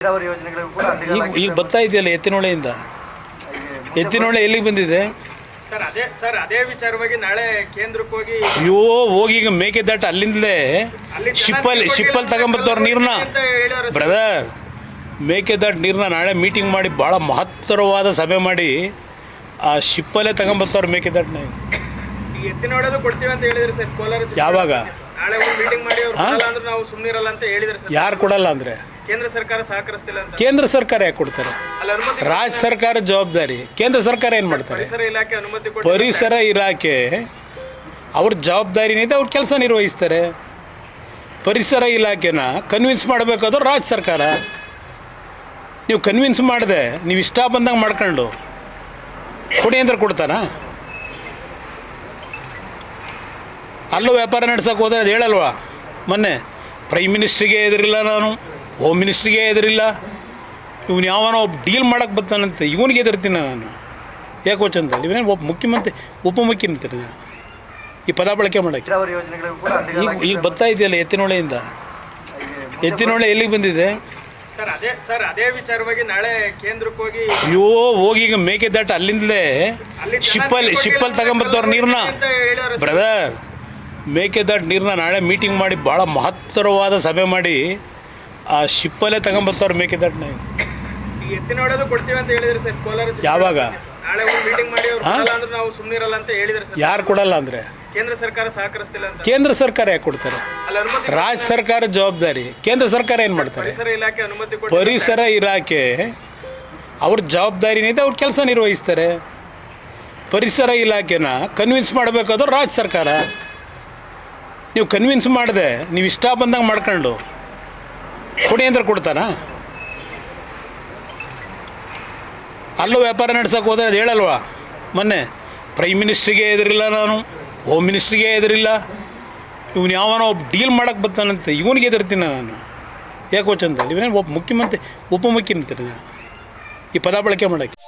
ನೀರಾವರಿ ಯೋಜನೆಗಳಿಗೂ ಕೂಡ ಈಗ ಈಗ ಬರ್ತಾ ಇದೆಯಲ್ಲ ಎತ್ತಿನೊಳೆಯಿಂದ? ಎತ್ತಿನೊಳೆ ಎಲ್ಲಿಗೆ ಬಂದಿದೆ? ಸರ್ ಅದೇ ಸರ್ ಅದೇ ವಿಚಾರವಾಗಿ ನಾಳೆ ಕೇಂದ್ರಕ್ಕೆ ಹೋಗಿ ಅಯ್ಯೋ ಹೋಗಿ ಈಗ ಮೇಕೆದಾಟ ಅಲ್ಲಿಂದಲೇ ಅಲ್ಲಿ ಶಿಪ್ಪಲ್ಲಿ ಶಿಪ್ಪಲ್ ನೀರ್ ಶಿಪ್ಪಲ್ ಕೊಟ್ಟಿಲ್ಲ ತಗೊಂಬತ್ತವ್ರ ನೀರ್ನ. ಬ್ರದರ್ ಮೇಕೆದಾಟ್ ನೀರನ್ನ ನಾಳೆ ಮೀಟಿಂಗ್ ಮಾಡಿ ಭಾಳ ಮಹತ್ತರವಾದ ಸಭೆ ಮಾಡಿ ಆ ಶಿಪ್ಪಲ್ಲೇ ತಗೊಂಬತ್ತವ್ರ ಮೇಕೆದಾಟ್ನ ಈ ಎತ್ತಿನ ಹೊಡೆದು ಕೊಡ್ತೀವಿ ಅಂತ ಹೇಳಿದ್ರಿ ಸರ್ ಕೋಲಾರ ಜಿಲ್ಲೆ. ಯಾವಾಗ? ನಾಳೆ ಒಂದು ಮೀಟಿಂಗ್ ಮಾಡಿ ಅವ್ರು ಹಾ? ಕೊಡಲ್ಲ ಅಂದ್ರೆ ನಾವು ಸುಮ್ಮನಿರಲ್ಲ ಅಂತ ಹೇಳಿದ್ರು ಸರ್. ಯಾರು ಕೊಡಲ್ಲ ಅಂದರೆ? ಕೇಂದ್ರ ಸರ್ಕಾರ ಸಹಕರಿಸ್ತಿಲ್ಲ ಅಂತ. ಕೇಂದ್ರ ಸರ್ಕಾರ ಯಾಕೆ ಕೊಡ್ತಾರೆ? ಅಲ್ಲಿ ಅನುಮತಿ ರಾಜ್ಯ ಸರ್ಕಾರ ಜವಾಬ್ದಾರಿ. ಕೇಂದ್ರ ಸರ್ಕಾರ ಏನು ಮಾಡ್ತಾರೆ? ಪರಿಸರ ಇಲಾಖೆ ಅನುಮತಿ ಕೊಟ್ಟು ಪರಿಸರ ಇಲಾಖೆ ಅವ್ರ ಜವಾಬ್ದಾರಿನಿದೆ ಅವ್ರ ಕೆಲಸ ನಿರ್ವಹಿಸ್ತಾರೆ. ಪರಿಸರ ಇಲಾಖೆನ ಕನ್ವಿನ್ಸ್ ಮಾಡಬೇಕಾದ್ರು ರಾಜ್ಯ ಸರ್ಕಾರ. ನೀವು ಕನ್ವಿನ್ಸ್ ಮಾಡಿದೆ ನೀವು ಇಷ್ಟ ಬಂದಂಗೆ ಮಾಡ್ಕೊಂಡು ಕೊಡಿ ಅಂದ್ರೆ ಕೊಡ್ತಾನ ಅಲ್ಲೂ ವ್ಯಾಪಾರ ನಡ್ಸಕ್ಕೆ ಹೋದ್ರೆ ಅದು ಹೇಳಲ್ವಾ? ಮೊನ್ನೆ ಪ್ರೈಮ್ ಮಿನಿಸ್ಟ್ರಿಗೆ ಎದುರಿಲ್ಲ ನಾನು. ಹೋಮ್ ಮಿನಿಸ್ಟ್ರಿಗೆ ಎದುರಿಲ್ಲ ಇವನು ಯಾವನೋ ಒಬ್ಬ ಡೀಲ್ ಮಾಡಕ್ಕೆ ಬರ್ತಾನಂತೆ. ಇವನಿಗೆ ಎದುರ್ತೀನಿ ನಾನು. ಯಾಕೆ ವಚಂತ ಇವನೇ ಒಬ್ಬ ಮುಖ್ಯಮಂತ್ರಿ ಉಪಮುಖ್ಯಮಂತ್ರಿ. ಈ ಪದ ಬಳಕೆ ಮಾಡೋಕ್ಕೆ. ನೀರಾವರಿ ಯೋಜನೆಗಳಿಗೂ ಕೂಡ ಈಗ ಈಗ ಬರ್ತಾ ಇದೆಯಲ್ಲ ಎತ್ತಿನೊಳೆಯಿಂದ? ಎತ್ತಿನೊಳೆ ಎಲ್ಲಿಗೆ ಬಂದಿದೆ? ಸರ್ ಅದೇ ಸರ್ ಅದೇ ವಿಚಾರವಾಗಿ ನಾಳೆ ಕೇಂದ್ರಕ್ಕೆ ಹೋಗಿ ಅಯ್ಯೋ ಹೋಗಿ ಈಗ ಮೇಕೆದಾಟ ಅಲ್ಲಿಂದಲೇ ಶಿಪ್ಪಲ್ಲಿ ಶಿಪ್ಪಲ್ಲಿ ತಗೊಂಬತ್ತವ್ರ ನೀರನ್ನ. ಬ್ರದರ್ ಮೇಕೆದಾಟ್ ನೀರನ್ನ ನಾಳೆ ಮೀಟಿಂಗ್ ಮಾಡಿ ಭಾಳ ಮಹತ್ತರವಾದ ಸಭೆ ಮಾಡಿ ಆ ಶಿಪ್ಪಲ್ಲೇ ತಗೊಂಬತ್ತವ್ರ ಮೇಕೆದಾಟ್ನ ಈ ಎತ್ತಿನ ಹೊಡೆದು ಕೊಡ್ತೀವಿ ಅಂತ ಹೇಳಿದ್ರಿ ಸರ್ ಕೋಲಾರ ಜಿಲ್ಲೆ. ಯಾವಾಗ? ನಾಳೆ ಒಂದು ಮೀಟಿಂಗ್ ಮಾಡಿ ಅವ್ರು? ಕೊಡಲ್ಲ ಅಂದ್ರೆ ನಾವು ಸುಮ್ಮನಿರಲ್ಲ ಅಂತ ಹೇಳಿದ್ರು ಸರ್. ಯಾರು ಕೊಡಲ್ಲ ಅಂದರೆ? ಕೇಂದ್ರ ಸರ್ಕಾರ ಸಹಕರಿಸ್ತಿಲ್ಲ ಅಂತ. ಕೇಂದ್ರ ಸರ್ಕಾರ ಯಾಕೆ ಕೊಡ್ತಾರೆ? ಅಲ್ಲಿ ಅನುಮತಿ ರಾಜ್ಯ ಸರ್ಕಾರ ಜವಾಬ್ದಾರಿ. ಕೇಂದ್ರ ಸರ್ಕಾರ ಏನು ಮಾಡ್ತಾರೆ? ಪರಿಸರ ಇಲಾಖೆ ಅನುಮತಿ ಕೊಟ್ಟು ಪರಿಸರ ಇಲಾಖೆ ಅವ್ರ ಜವಾಬ್ದಾರಿನಿದೆ ಅವ್ರ ಕೆಲಸ ನಿರ್ವಹಿಸ್ತಾರೆ. ಪರಿಸರ ಇಲಾಖೆನ ಕನ್ವಿನ್ಸ್ ಮಾಡಬೇಕಾದ್ರೆ ರಾಜ್ಯ ಸರ್ಕಾರ. ನೀವು ಕನ್ವಿನ್ಸ್ ಮಾಡಿದೆ ನೀವು ಇಷ್ಟ ಬಂದಂಗೆ ಮಾಡ್ಕೊಂಡು. ಕೊಡಿ ಅಂದ್ರೆ ಕೊಡ್ತಾನ? ಅಲ್ಲೂ ವ್ಯಾಪಾರ ನಡೆಸೋಕೆ ಹೋದ್ರೆ ಅದು ಹೇಳಲ್ವಾ? ಮೊನ್ನೆ ಪ್ರೈಮ್ ಮಿನಿಸ್ಟ್ರಿಗೆ ಎದುರಿಲ್ಲ ನಾನು ಹೋಮ್ ಮಿನಿಸ್ಟ್ರಿಗೆ ಎದುರಿಲ್ಲ ಇವನು ಯಾವನೋ ಒಬ್ಬ ಡೀಲ್ ಮಾಡೋಕ್ಕೆ ಬರ್ತಾನಂತೆ, ಇವನಿಗೆ ಎದುರ್ತೀನಿ ನಾನು. ಯಾಕೆ ವಚಂತ ಇವನೇ ಒಬ್ಬ ಮುಖ್ಯಮಂತ್ರಿ ಉಪಮುಖ್ಯಮಂತ್ರಿ. ಈ ಪದ ಬಳಕೆ ಮಾಡೋಕ್ಕೆ.